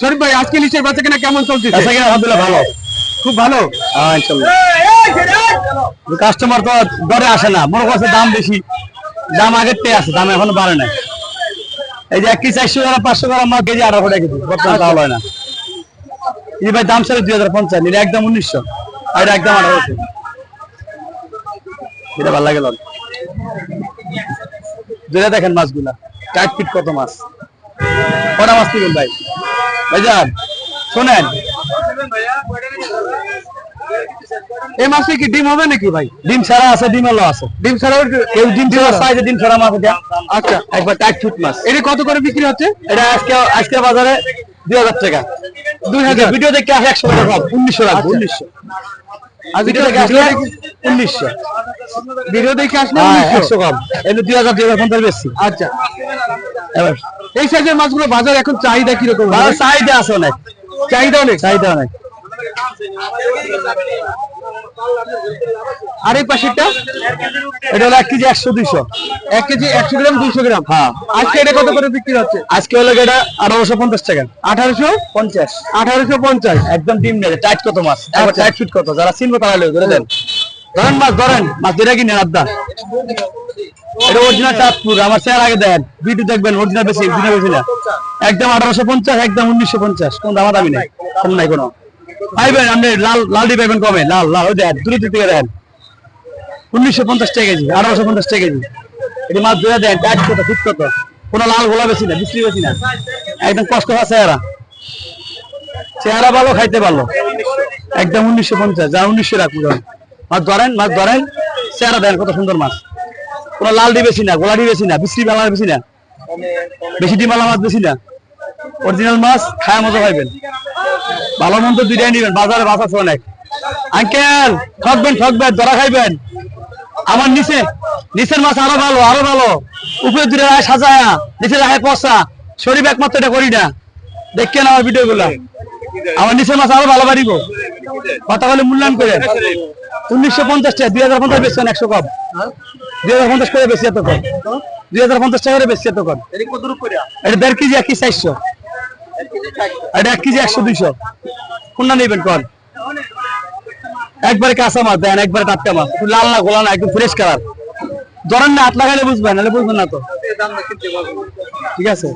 শরীফ ভাই আজকে লিচের বেচা কেনা কেমন চলছে? আলহামদুলিল্লাহ ভালো। খুব ভালো? হ্যাঁ কাস্টমার তো দরে আসে না মনে করছে দাম বেশি। দাম আগের থেকে আছে দাম এখনও বাড়ে না এই যে এক কেজি চারশো গ্রাম পাঁচশো গ্রাম মাছ কেজি আঠারো টাকা কেজি বর্তমানে তাহলে হয় না। এই ভাই দাম ছিল দুই হাজার পঞ্চাশ নিলে একদম উনিশশো। আর এটা একদম আঠারোশো। এটা ভালো লাগে লোক দেখেন মাছগুলা ফিট কত মাছ। কটা মাছ দিবেন ভাই? ভাইজান শোনেন। এই মাসে কি ডিম হবে নাকি ভাই? ডিম ছাড়া আছে ডিম আলো আছে। ডিম ছাড়াও কেউ ডিম ছাড়া ডিম ছাড়া মাছ আচ্ছা। একবার টাইট ফুট মাছ। এটা কত করে বিক্রি হচ্ছে? এটা আজকে আজকে বাজারে দুই হাজার টাকা। দুই হাজার। ভিডিও দেখে আসে একশো টাকা কম উনিশশো রাখব আচ্ছা। উনিশশো। আর ভিডিও দেখে আসলে উনিশশো। ভিডিও দেখে আসলে হ্যাঁ 1900 একশো কম। এগুলো দুই হাজার দুই হাজার পঞ্চাশ বেশি। আচ্ছা। এই সাইজের মাছগুলো বাজার এখন চাহিদা কীরকম? চাহিদা আছে অনেক। চাহিদা অনেক? চাহিদা অনেক। আর এই পাশেরটা? এটা হলো এক কেজি একশো দুইশো। এক কেজি একশো গ্রাম দুইশো গ্রাম? হ্যাঁ। আজকে এটা কত করে বিক্রি হচ্ছে? আজকে হলো এটা আঠারোশো পঞ্চাশ টাকা। আঠারোশো পঞ্চাশ। আঠারোশো পঞ্চাশ। একদম ডিম নেই টাইট কত মাছ? আচ্ছা। টাইট ফিট কত? যারা চিনবো তারা দেন। ধরেন মাছ ধরেন। মাছ ধরে কিনে আড্ডা এটা অরিজিনাল চাঁদপুর, আমার চেয়ার আগে দেন। ভিডিও দেখবেন অরিজিনাল বেশি অরিজিনাল বেশি না। একদম আঠারোশো পঞ্চাশ, একদম উনিশশো পঞ্চাশ। কোন দামা দামি নেই কম নাই কোনো। পাইবেন আপনি লাল লালটি পাইবেন কমে। লাল লাল, ওই দেন, দূরে থেকে দেন। উনিশশো পঞ্চাশ টাকা কেজি, আঠারোশো পঞ্চাশ টাকা কেজি। এটি মাছ ধরে দেন টাইট কত ফিট কত। কোনো লাল গোলা বেশি না বিক্রি বেশি না। একদম কষ্ট হয় চেহারা। চেহারা ভালো, খাইতে ভালো। একদম উনিশশো পঞ্চাশ, যা উনিশশো রাখব ধরেন। মাছ ধরেন মাছ ধরেন। চেহারা দেন কত সুন্দর মাছ। কোনো লাল ডি বেশি না, গোলা ডি বেশি না, বিশ্রী বালা বেশি না। বেশি ডিমালা মাছ বেশি না। অরিজিনাল মাছ, খায় মতো খাইবেন ভালো মন্দ দুইটাই নিবেন, বাজারে মাছ আছে অনেক। আঙ্কেল, ঠকবেন ঠকবেন, ধরা খাইবেন। আমার নিচে, নিচের মাছ আরও ভালো আরও ভালো। উপরে দূরে রায় সাজায়া নিচে রায় পচা। শরীর একমাত্র এটা করি না। দেখেন আমার ভিডিও গুলা আমার নিচের মাছ আরও ভালো বাড়িব। কথা বলে মূল্যায়ন করে। উনিশশো পঞ্চাশ টাকা দুই হাজার পঞ্চাশ বেচছেন একশো কম। দুই হাজার পঞ্চাশ করে বেশি এত কম। দুই হাজার পঞ্চাশ টাকা করে বেশি এত কম। এটা দেড় কেজি এক কেজি চারশো এটা এক কেজি একশো দুইশো। কোনটা নেবেন কন? একবারে কাঁচা মাছ দেন একবারে টাটকা মাছ। লাল না গোলা না একদম ফ্রেশ কালার ধরেন না হাত লাগাইলে বুঝবেন নাহলে বুঝবেন না তো। ঠিক আছে?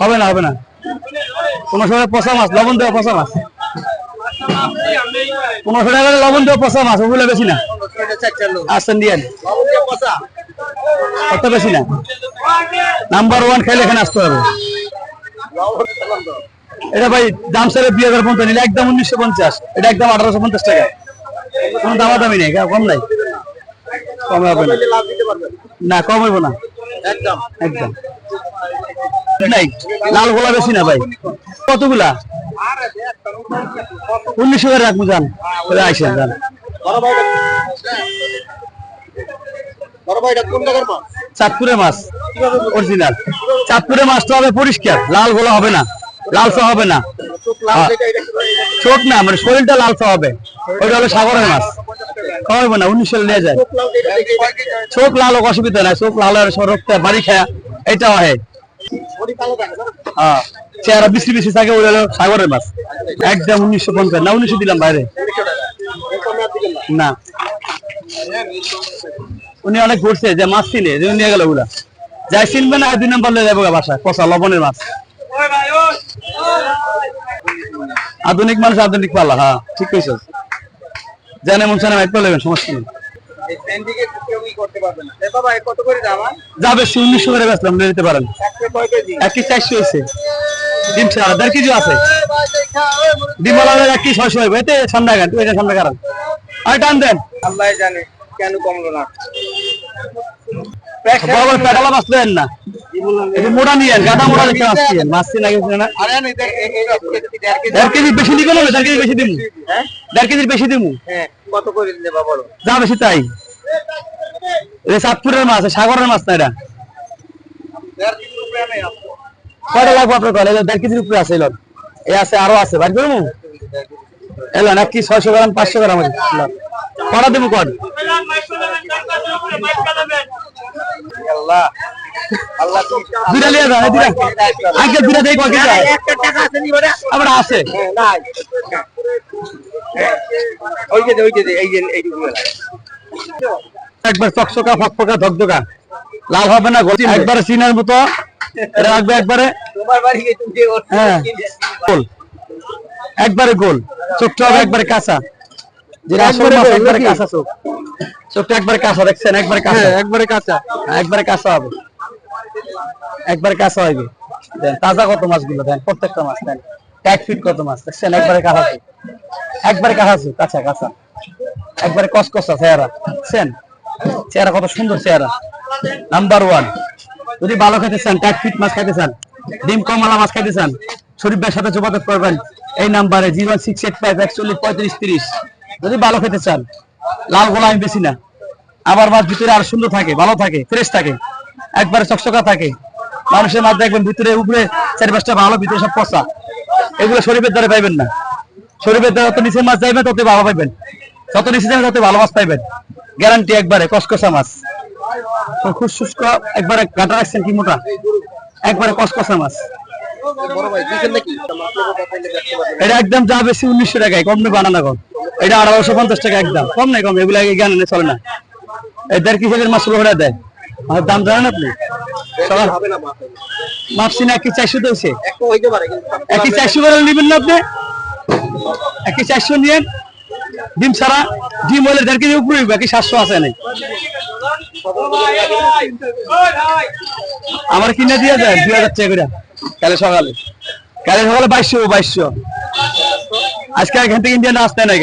হবে না হবে না। কোনো সময় পচা মাছ, লবণ দেওয়া পচা মাছ। পনেরোশো টাকা লবণ দেওয়া পচা মাছ, ওগুলো বেশি না। আসছেন দিয়েন কত বেশি না। নাম্বার ওয়ান খেলে এখানে আসতে হবে। এটা ভাই, দাম সারে দুই হাজার পঞ্চাশ, নিলে একদম উনিশশো পঞ্চাশ। এটা একদম আঠারোশো পঞ্চাশ টাকা। কোনো দামাদামি নেই কম নাই। কমে হবে না। না কম হইব না। একদম। একদম। নাই লাল গোলা বেশি না ভাই। কতগুলা? উনিশশো করে রাখব যান। আইসেন যান। চাঁদপুরের মাছ। অরিজিনাল। চাঁদপুরের মাছটা হবে পরিষ্কার। লাল গোলা হবে না। লালসা হবে না। হ্যাঁ। চোখ না মানে শরীরটা লালসা হবে। ওইটা হলো সাগরের মাছ। খাওয়াবো না উনিশশো নিয়ে যায়। চোখ লাল অসুবিধা নাই, চোখ লাল রক্ত বাড়ি খায়া এটা হয়। হ্যাঁ চেহারা থাকে, ওই সাগরের মাছ। একদম উনিশশো পঞ্চাশ না, উনিশশো দিলাম বাইরে। না। উনি অনেক ঘুরছে, যে মাছ চিনে নিয়ে গেল ওগুলা। যাই চিনবে না, দুই নম্বর লয়ে যাব বাসা পচা লবণের মাছ। আধুনিক মানুষ, আধুনিক পালা হ্যাঁ ঠিক কইছ। জানে মন চানে মাইক পালেবেন সমস্যা নেই। যাবে উনিশশো করে বেচলাম নিতে পারেন। এক কেজি চারশো হয়েছে। ডিম ছাড়া দেড় কেজি আছে। ডিম বলা এক কেজি ছয়শো হইবে। এতে ঠান্ডা গান এটা ঠান্ডা কারণ আর টান দেন। আল্লাহ জানে কেন কমলো না। বড় পেটালা দেন না। এই যে গাদা দেখে না? আরে না দেড় কেজি বেশি দিবেন না দেড় কেজি বেশি দিমু। হ্যাঁ? দেড় কেজির বেশি দিমু। হ্যাঁ কত করে দেবা বলো? যা বেশি তাই। এটা চাঁদপুরের মাছ সাগরের মাছ না এটা? দেড় কেজির উপরে নেই আপু। কয়টা লাগবে আপনার কলে দেড় কেজির উপরে আছে এলন এ আছে আরও আছে বাড়ি করব এলন এক কি ছয়শো গ্রাম পাঁচশো গ্রাম আছে কটা দেবো কর? আল্লাহ। দুইটা লিয়ে যাও দুইটা আঙ্কেল দুইটা দেই কয় কেজি হয়? একটা টাকা আছে নি ওটা আবার আছে হ্যাঁ, নাই হ্যাঁ। ওই যে ওই যে এই যে এইটুকু মেলা। একবার চকচকা ফকফকা ধকধকা। লাল হবে না গতি একবারে চিনার মতো। এটা রাখবে একবারে। তোমার বাড়ি গিয়ে তুমি যে ওর- হ্যাঁ। গোল। একবারে গোল। চোখটা হবে একবারে কাঁচা। যেটা আসল একবারে মাছ গোল একবারে নাকি? কাঁচা চোখ। চোখটা একবারে কাঁচা দেখছেন? একবারে কাঁচা। হ্যাঁ একবারে কাঁচা। একবারে কাঁচা হবে। একবারে কাঁচা হবে দেন, তাজা কত মাছগুলো? দেন, প্রত্যেকটা মাছ, দেন। এক ফিট কত মাছ? দেখছেন, একবারে কাঁচা। একবারে কাঁচা কাঁচা কাঁচা। একবারে কসকসা চেহারা। দেখছেন? চেহারা কত সুন্দর চেহারা। নাম্বার ওয়ান যদি ভালো খেতে চান, এক ফিট মাছ খাইতে চান, ডিম কমলা মাছ খাইতে চান, শরীফ ভাইয়ের সাথে যোগাযোগ করবেন, এই নাম্বারে জিরো সিক্স এইট ফাইভ একচল্লিশ পঁয়ত্রিশ তিরিশ। যদি ভালো খেতে চান, লাল গোলা আমি বেশি না। আবার মাছ ভিতরে আর সুন্দর থাকে, ভালো থাকে ফ্রেশ থাকে। একবারে চকচকা থাকে। মানুষের মাছ দেখবেন ভিতরে, উপরে চারি পাঁচটা ভালো, ভিতরে সব পচা। এগুলো শরীফের দ্বারা পাইবেন না। শরীফের দ্বারা যত নিচে মাছ যাইবেন তত ভালো পাইবেন। যত নিচে যাবেন তত ভালো মাছ পাইবেন। গ্যারান্টি একবারে, কসকসা মাছ। খুব শুষ্ক, একবারে রাখছেন কি মোটা? একবারে কসকসা মাছ। এটা একদম যা বেশি উনিশশো টাকায়, কম নেই বানানো কম। এটা আঠারোশো পঞ্চাশ টাকা একদম। কম নেই কম, এগুলো চলে না। দেড় কেজির মাছ দেয়? দাম জানেন আপনি? মাপছি না একই চারশো দিয়েছে। একটু হইতে পারে কিন্তু একই চারশো করে নেবেন না আপনি? একই চারশো নিয়েন। ডিম ছাড়া ডিম হলে দেড় কেজি উপরে বাকি সাতশো আছে নাই। আমার কিনে দিয়ে দেন দুই হাজার টাকা করে। কালে সকালে। কালে সকালে বাইশশো বাইশশো। আজকে এখান থেকে ইন্ডিয়ান আসতে নাই।